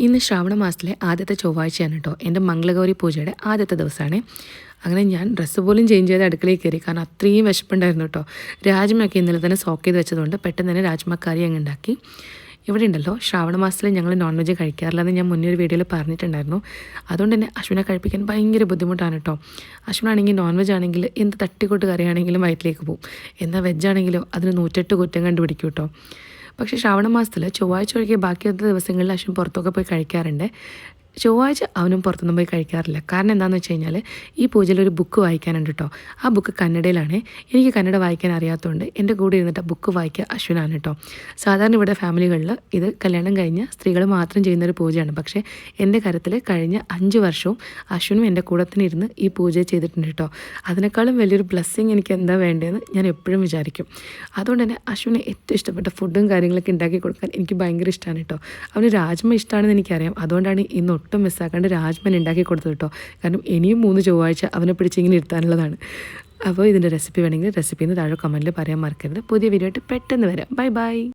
ഇന്ന് ശ്രാവണ മാസത്തിലെ ആദ്യത്തെ ചൊവ്വാഴ്ചയാണ് കേട്ടോ. എന്റെ മംഗളഗൗരി പൂജയുടെ ആദ്യത്തെ ദിവസമാണ്. അങ്ങനെ ഞാൻ ഡ്രസ്സ് പോലും ചേഞ്ച് ചെയ്ത് അടുക്കളയിൽ കയറി. കാരണം അത്രയും വിശപ്പുണ്ടായിരുന്നു കേട്ടോ. രാജ്മയൊക്കെ ഇന്നലെ തന്നെ സോക്ക് ചെയ്ത് വെച്ചതുകൊണ്ട് പെട്ടെന്ന് തന്നെ രാജ്മക്കാരി അങ്ങ് ഉണ്ടാക്കി. ഇവിടെ ഉണ്ടല്ലോ ശ്രാവണ മാസത്തിൽ ഞങ്ങൾ നോൺ വെജ് കഴിക്കാറില്ല എന്ന് ഞാൻ മുന്നേ ഒരു വീഡിയോയിൽ പറഞ്ഞിട്ടുണ്ടായിരുന്നു. അതുകൊണ്ട് തന്നെ അശ്വിനെ കഴിപ്പിക്കാൻ ഭയങ്കര ബുദ്ധിമുട്ടാണ് കേട്ടോ. അശ്വിനാണെങ്കിൽ നോൺ വെജ് ആണെങ്കിൽ എന്ത് തട്ടിക്കൊട്ട് കറിയാണെങ്കിലും വയറ്റിലേക്ക് പോകും എന്നാൽ വെജ് ആണെങ്കിലും അതിന് നൂറ്റെട്ട് കുറ്റം കണ്ടുപിടിക്കും കേട്ടോ. പക്ഷേ ശ്രാവണ മാസത്തിൽ ചൊവ്വാഴ്ച ഒഴികെ ബാക്കിയുള്ള ദിവസങ്ങളിൽ അശ്വിൻ പുറത്തൊക്കെ പോയി കഴിക്കാറുണ്ട്. ചൊവ്വാഴ്ച അവനും പുറത്തൊന്നും പോയി കഴിക്കാറില്ല. കാരണം എന്താണെന്ന് വെച്ച് കഴിഞ്ഞാൽ ഈ പൂജയിൽ ഒരു ബുക്ക് വായിക്കാനുണ്ട് കേട്ടോ ആ ബുക്ക് കന്നഡയിലാണ്. എനിക്ക് കന്നഡ വായിക്കാൻ അറിയാത്തതുകൊണ്ട് എന്റെ കൂടെ ഇരുന്നിട്ട് ബുക്ക് വായിക്കുക അശ്വിനാണ് കേട്ടോ സാധാരണ ഇവിടെ ഫാമിലികളിൽ ഇത് കല്യാണം കഴിഞ്ഞ സ്ത്രീകൾ മാത്രം ചെയ്യുന്ന ഒരു പൂജയാണ്. പക്ഷേ എന്റെ കാര്യത്തിൽ കഴിഞ്ഞ അഞ്ച് വർഷവും അശ്വിനും എന്റെ കൂടെ തന്നെ ഇരുന്ന് ഈ പൂജ ചെയ്തിട്ടുണ്ട് കേട്ടോ അതിനേക്കാളും വലിയൊരു ബ്ലെസ്സിങ് എനിക്ക് എന്താ വേണ്ടതെന്ന് ഞാൻ എപ്പോഴും വിചാരിക്കും. അതുകൊണ്ട് തന്നെ അശ്വിന് ഏറ്റവും ഇഷ്ടപ്പെട്ട ഫുഡും കാര്യങ്ങളൊക്കെ ഉണ്ടാക്കി കൊടുക്കാൻ എനിക്ക് ഭയങ്കര ഇഷ്ടമാണ് കേട്ടോ അവന് രാജ്മ ഇഷ്ടമാണെന്ന് എനിക്കറിയാം. അതുകൊണ്ടാണ് ഇന്ന് ഒട്ടും മിസ്സാക്കാണ്ട് രാജ്മൻ ഉണ്ടാക്കി കൊടുത്തു കേട്ടോ. കാരണം ഇനിയും മൂന്ന് ചൊവ്വാഴ്ച അവനെ പിടിച്ച് ഇങ്ങനെ ഇരുത്താനുള്ളതാണ്. അപ്പോൾ ഇതിന്റെ റെസിപ്പി വേണമെങ്കിൽ റെസിപ്പിന്ന് താഴെ കമന്റിൽ പറയാൻ മറക്കരുത്. പുതിയ വീഡിയോ ആയിട്ട് പെട്ടെന്ന് വരാം. Bye bye